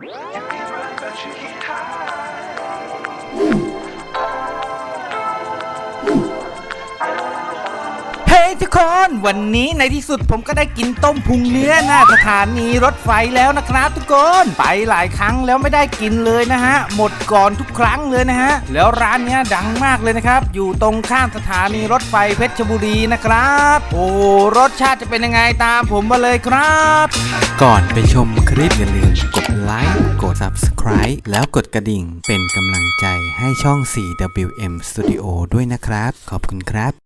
เฮ้ย ทุกคน วันนี้ในที่สุดผมก็ได้กินต้มพุงเนื้อหน้าสถานีรถไฟแล้วนะครับ ทุกคนไปหลายครั้งแล้วไม่ได้กินเลยนะฮะ หมดก่อนทุกครั้งเลยนะฮะ แล้วร้านเนี้ยดังมากเลยนะครับ อยู่ตรงข้ามสถานีรถไฟเพชรบุรีนะครับ โอ้รสชาติจะเป็นยังไงตามผมมาเลยครับ ก่อนไปชมคลิปอย่าลืมกดไลค์กด Subscribe แล้วกดกระดิ่งเป็นกำลังใจให้ช่อง 4WM Studio ด้วยนะครับ ขอบคุณครับ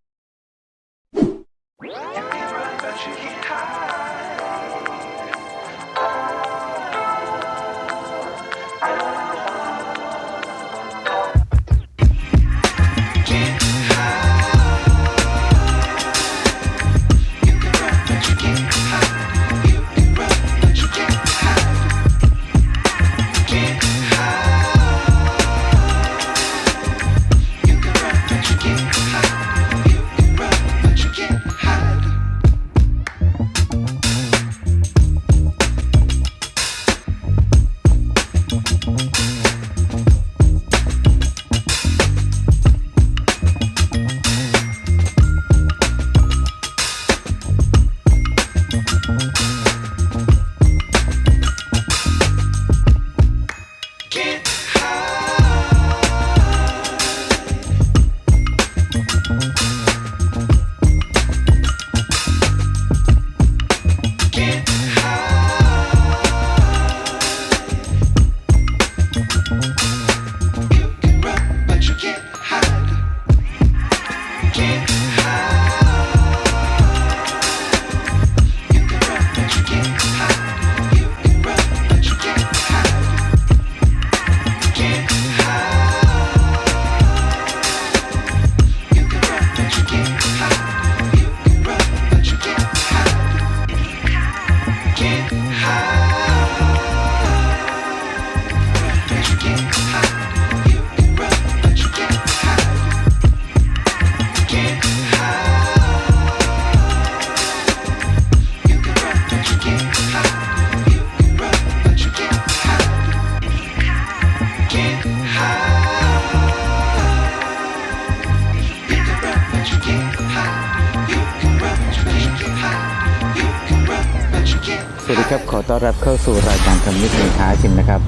สวัสดีครับ ขอต้อนรับเข้าสู่รายการคำนิดสินค้าชิมนะครับ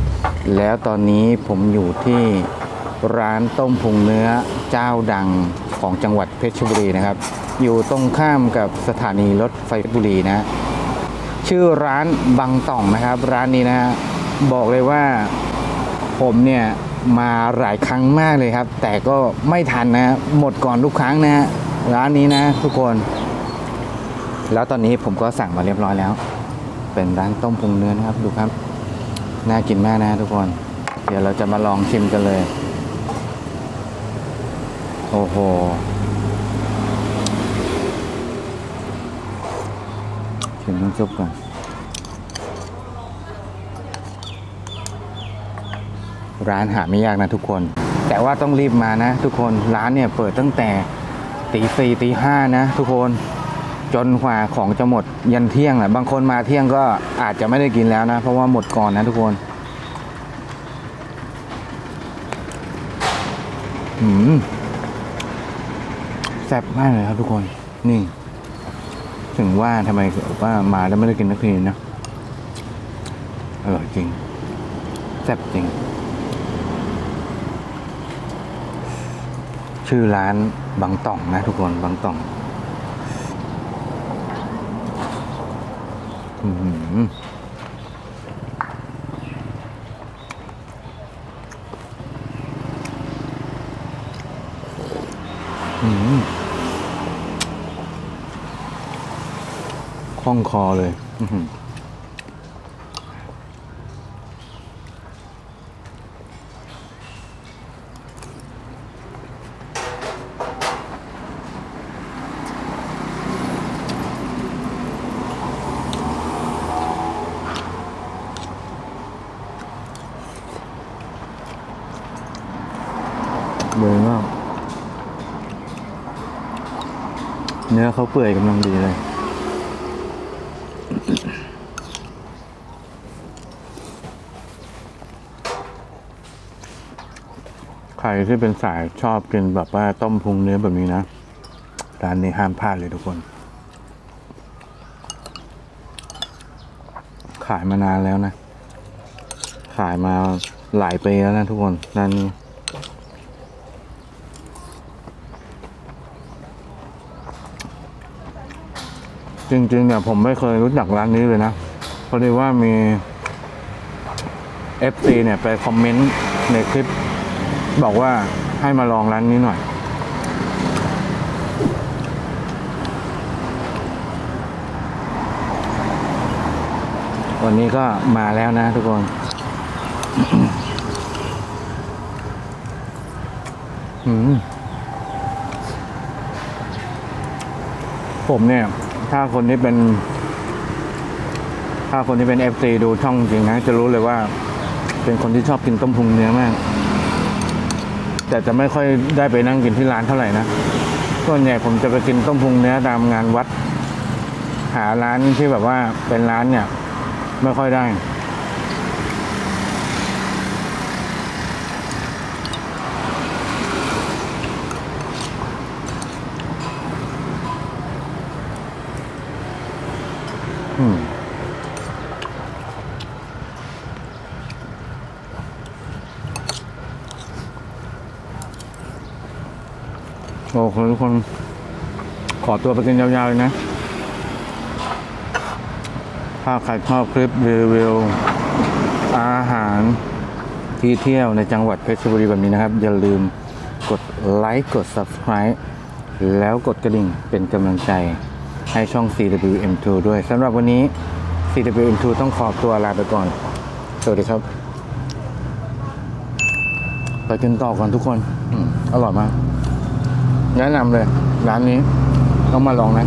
แล้วตอนนี้ผมอยู่ที่ร้านต้มพุงเนื้อเจ้าดังของจังหวัดเพชรบุรีนะครับ อยู่ตรงข้ามกับสถานีรถไฟเพชรบุรีนะ ชื่อร้านบางต่องนะครับ ร้านนี้นะบอกเลยว่าผมเนี่ยมาหลายครั้งมากเลยครับ แต่ก็ไม่ทันนะ หมดก่อนทุกครั้งนะ ร้านนี้นะทุกคน แล้วตอนนี้ผมก็สั่งมาเรียบร้อยแล้ว เป็นร้านต้มพุงเนื้อนะครับดูครับ น่ากินมากนะทุกคน เดี๋ยวเราจะมาลองชิมกันเลย โอ้โห ชิมน้ำซุปก่อนร้านหาไม่ยากนะทุกคน แต่ว่าต้องรีบมานะ ทุกคนร้านเนี่ยเปิดตั้งแต่ตีสี่ตีห้านะ ทุกคน จนกว่าของจะหมดยันเที่ยงแหละบางคนมาเที่ยงก็อาจจะไม่ได้กินแล้วนะ เพราะว่าหมดก่อนนะทุกคนหืมแซ่บมากเลยครับทุกคน นี่ ถึงว่าทำไมว่ามาแล้วไม่ได้กินนักทีนะอร่อยจริงแซ่บจริง ชื่อร้านบางต่องนะทุกคนบางต่อง อืมอืม คล่องคอเลย อื เนื้อเขาเปื่อยกำลังดีเลย ใครที่เป็นสายชอบกินแบบว่าต้มพุงเนื้อแบบนี้นะ ร้านนี้ห้ามพลาดเลยทุกคน ขายมานานแล้วนะ ขายมาหลายปีแล้วนะทุกคนร้านนี้ จริงๆเนี่ยผมไม่เคยรู้จักร้านนี้เลยนะพอดีว่ามี FC เนี่ยไปคอมเมนต์ในคลิป บอกว่าให้มาลองร้านนี้หน่อย วันนี้ก็มาแล้วนะทุกคนผมเนี่ย ถ้าคนที่เป็น ถ้าคนที่เป็นเอฟซีดูช่องจริงนะ จะรู้เลยว่า เป็นคนที่ชอบกินต้มพุงเนื้อมาก แต่จะไม่ค่อยได้ไปนั่งกินที่ร้านเท่าไหร่นะส่วนใหญ่ผมจะไปกินต้มพุงเนื้อตามงานวัด หาร้านที่แบบว่าเป็นร้านเนี่ย ไม่ค่อยได้ โอเคทุกคน ขอตัวไปกินยาวๆเลยนะ ถ้าใครชอบคลิปรีวิวอาหารที่เที่ยวในจังหวัดเพชรบุรีแบบนี้นะครับ อย่าลืมกดไลค์ กด Subscribe แล้วกดกระดิ่งเป็นกำลังใจ ให้ช่อง CWM2 ด้วยสำหรับวันนี้ CWM2 ต้องขอตัวลาไปก่อน สวัสดีครับ ไปกินต่อก่อนทุกคนออร่อยมาก แนะนำเลย ร้านนี้ต้องมาลองนะ